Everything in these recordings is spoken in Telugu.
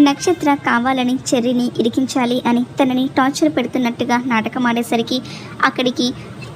నక్షత్ర కావాలని చెర్రిని ఇరికించాలి అని తనని టార్చర్ పెడుతున్నట్టుగా నాటకం ఆడేసరికి అక్కడికి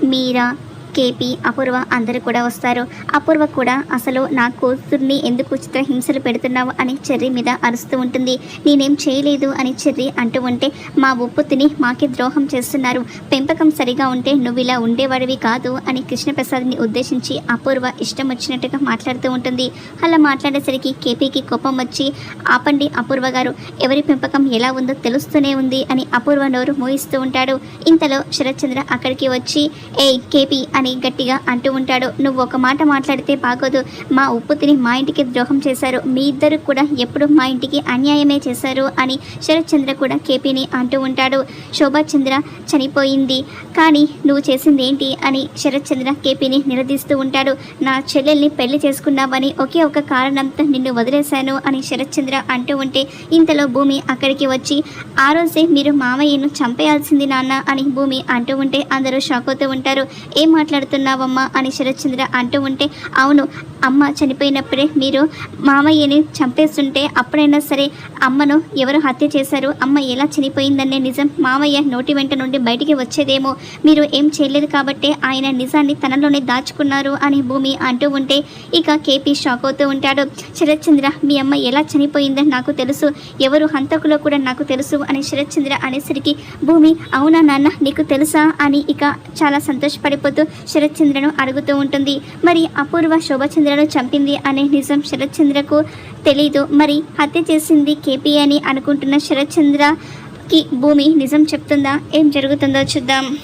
మీరా కేపీ అపూర్వ అందరూ కూడా వస్తారు. అపూర్వ కూడా అసలు నా కూతుర్ని ఎందుకు చిత్రహింసలు పెడుతున్నావు? అని చెర్రీ మీద అరుస్తూ ఉంటుంది. నేనేం చేయలేదు అని చెర్రీ అంటూ ఉంటే మా ఉప్పు తిని మాకే ద్రోహం చేస్తున్నారు. పెంపకం సరిగా ఉంటే నువ్వు ఇలా ఉండేవాడివి కాదు అని కృష్ణప్రసాద్ని ఉద్దేశించి అపూర్వ ఇష్టం వచ్చినట్టుగా మాట్లాడుతూ ఉంటుంది. అలా మాట్లాడేసరికి కేపీకి కోపం వచ్చి ఆపండి అపూర్వ గారు ఎవరి పెంపకం ఎలా ఉందో తెలుస్తూనే ఉంది అని అపూర్వ నోరు మోయిస్తూ ఉంటాడు. ఇంతలో శరత్చంద్ర అక్కడికి వచ్చి ఏ కేపీ అని గట్టిగా అంటూ ఉంటాడు. నువ్వు ఒక మాట మాట్లాడితే బాగోదు. మా ఉప్పు తిని మా ఇంటికి ద్రోహం చేశారు. మీ ఇద్దరు కూడా ఎప్పుడు మా ఇంటికి అన్యాయమే చేశారు అని శరత్ చంద్ర కూడా కేపీని అంటూ ఉంటాడు. శోభాచంద్ర చనిపోయింది. కానీ నువ్వు చేసింది ఏంటి అని శరత్ చంద్ర కేపీని నిలదీస్తూ ఉంటాడు. నా చెల్లెల్ని పెళ్ళి చేసుకున్నావని ఒకే ఒక కారణంతో నిన్ను వదిలేశాను అని శరత్చంద్ర అంటూ ఉంటే ఇంతలో భూమి అక్కడికి వచ్చి ఆ రోజే మీరు మామయ్యను చంపేయాల్సింది నాన్న అని భూమి అంటూ ఉంటే అందరూ షాక్ అవుతూ ఉంటారు. ఏం మాట్లాడుతున్నావమ్మా అని శరత్చంద్ర అంటూ ఉంటే అవును అమ్మ చనిపోయినప్పుడే మీరు మామయ్యని చంపేస్తుంటే అప్పుడైనా సరే అమ్మను ఎవరు హత్య చేశారు? అమ్మ ఎలా చనిపోయిందనే నిజం మామయ్య నోటి వెంట నుండి బయటికి వచ్చేదేమో. మీరు ఏం చేయలేదు కాబట్టి ఆయన నిజాన్ని తనలోనే దాచుకున్నారు అని భూమి అంటూ ఉంటే ఇక కేపీ షాక్ అవుతూ ఉంటాడు. శరత్చంద్ర మీ అమ్మ ఎలా చనిపోయిందో నాకు తెలుసు. ఎవరు హంతకులో కూడా నాకు తెలుసు అని శరత్చంద్ర అనేసరికి భూమి అవునా నాన్న నీకు తెలుసా? అని ఇక చాలా సంతోషపడిపోతూ శరత్చంద్రను అడుగుతూ ఉంటుంది. మరి అపూర్వ శోభచంద్రను చంపింది అనే నిజం శరత్చంద్రకు తెలీదు. మరి హత్య చేసింది కేపీ అని అనుకుంటున్న శరత్చంద్రకి భూమి నిజం చెప్తుందా? ఏం జరుగుతుందో చూద్దాం.